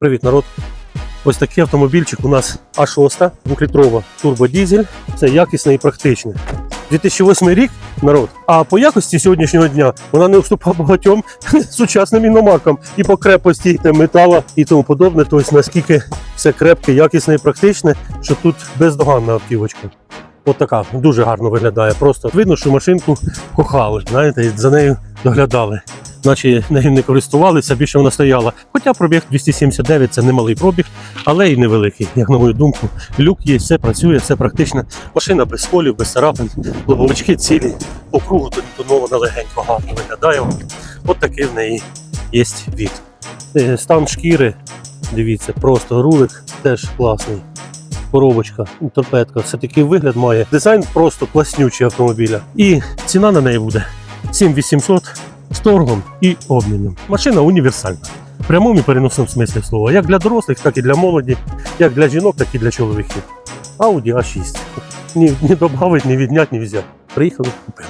Привіт, народ! Ось такий автомобільчик у нас А6, 2-літрова турбодізель. Це якісне і практичне. 2008 рік народ. А по якості сьогоднішнього дня вона не уступає багатьом сучасним іномаркам і по крепості та метала і тому подобне. Тобто наскільки все крепке, якісне і практичне, що тут бездоганна автівочка. От така дуже гарно виглядає. Просто видно, що машинку кохали, знаєте, і за нею доглядали. Наче нею не користувалися, більше вона стояла. Хоча пробіг 279 це немалий пробіг, але й невеликий, як на мою думку. Люк є, все працює, все практично. Машина без сколів, без царапин, лобовички цілі, по кругу тонована легенько гарно виглядає. От такий в неї є від. Е, Стан шкіри, дивіться, просто рулик теж класний. Коробочка, торпедка, все такий вигляд має. Дизайн просто класнючий автомобіля. І ціна на неї буде 7800 з торгом і обміном. Машина універсальна. В прямому і переносному смислі слова. Як для дорослих, так і для молоді, як для жінок, так і для чоловіків. Audi A6. Ні, ні добавить, ні віднять, ні взяти. Приїхали, купили.